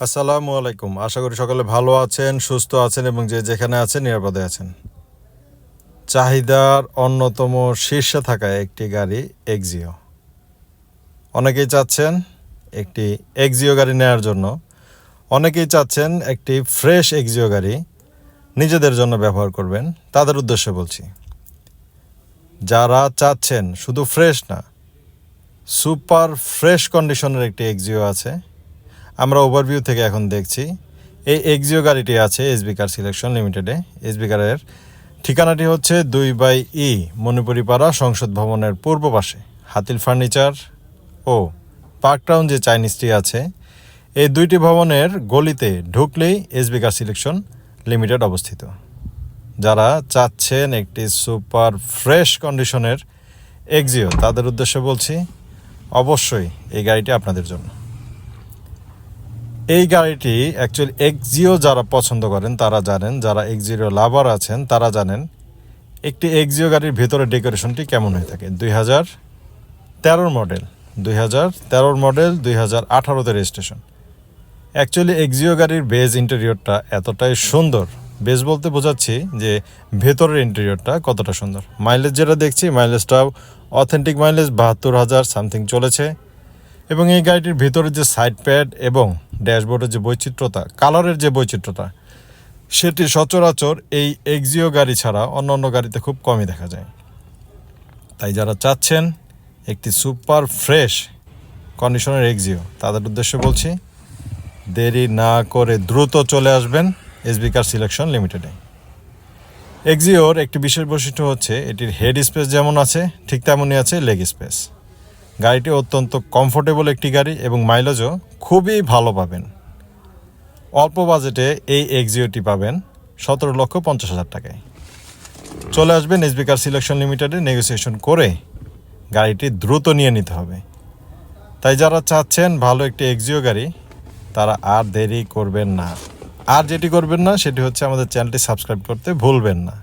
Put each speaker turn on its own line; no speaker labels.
আসসালামু আলাইকুম। আশা করি সকলে ভালো আছেন, সুস্থ আছেন এবং যে যেখানে আছেন নিরাপদে আছেন। চাহিদার অন্যতম শীর্ষে থাকা একটি গাড়ি এক্সিও অনেকেই চাচ্ছেন একটি এক্সিও গাড়ি নেওয়ার জন্য। অনেকেই চাচ্ছেন একটি ফ্রেশ এক্সিও গাড়ি নিজেদের জন্য ব্যবহার করবেন। তাদের উদ্দেশ্যে বলছি, যারা চাচ্ছেন শুধু ফ্রেশ না, সুপার ফ্রেশ কন্ডিশনের একটি এক্সিও আছে। আমরা ওভারভিউ থেকে এখন দেখছি। এই এক্সিও গাড়িটি আছে এসবি কার সিলেকশন লিমিটেডে এসবি কারের ঠিকানাটি হচ্ছে দুই বাই ই, মণিপুরিপাড়া সংসদ ভবনের পূর্ব পাশে। হাতিল ফার্নিচার ও পার্ক টাউন যে চাইনিজটি আছে, এই দুইটি ভবনের গলিতে ঢুকলেই এসবি কার সিলেকশন লিমিটেড অবস্থিত। যারা চাচ্ছেন একটি সুপার ফ্রেশ কন্ডিশনের এক্সিও তাদের উদ্দেশ্যে বলছি, অবশ্যই এই গাড়িটি আপনাদের জন্য। এই গাড়িটি অ্যাকচুয়ালি এক্সিও যারা পছন্দ করেন, তারা জানেন, যারা এক্সিও লাভার আছেন, তারা জানেন একটি এক্সিও গাড়ির ভেতরে ডেকোরেশনটি কেমন হয়ে থাকে। দুই হাজার তেরোর মডেল দুই হাজার তেরোর মডেল দুই হাজার আঠারোতে রেজিস্ট্রেশন অ্যাকচুয়ালি এক্সিও গাড়ির বেজ ইন্টেরিয়রটা এতটাই সুন্দর। বেজ বলতে বোঝাচ্ছি যে ভেতরের ইন্টেরিয়রটা কতটা সুন্দর। মাইলেজ যেটা দেখছি মাইলেজটাও অথেন্টিক মাইলেজ বাহাত্তর হাজার সামথিং চলেছে। এবং এই গাড়িটির ভিতরে যে সাইড প্যাড এবং ড্যাশবোর্ডের যে বৈচিত্র্যতা, কালারের যে বৈচিত্র্যতা, সেটি সচরাচর এই এক্সিও গাড়ি ছাড়া অন্য অন্য গাড়িতে খুব কমই দেখা যায়। তাই যারা চাচ্ছেন একটি সুপার ফ্রেশ কন্ডিশনের এক্সিও তাদের উদ্দেশ্যে বলছি, দেরি না করে দ্রুত চলে আসবেন এসবি কার সিলেকশন লিমিটেডে এক্সিওর একটি বিশেষ বৈশিষ্ট্য হচ্ছে, এটির হেড স্পেস যেমন আছে, ঠিক তেমনই আছে লেগ স্পেস গাড়িটি অত্যন্ত কমফোর্টেবল একটি গাড়ি এবং মাইলেজও খুবই ভালো পাবেন। অল্প বাজেটে এই এক্সিওটি পাবেন সতেরো লক্ষ পঞ্চাশ হাজার টাকায়। চলে আসবেন এসবি কার সিলেকশন লিমিটেডে নেগোসিয়েশন করে গাড়িটি দ্রুত নিয়ে নিতে হবে। তাই যারা চাচ্ছেন ভালো একটি এক্সিও গাড়ি, তারা আর দেরি করবেন না। আর যেটি করবেন না, সেটি হচ্ছে আমাদের চ্যানেলটি সাবস্ক্রাইব করতে ভুলবেন না।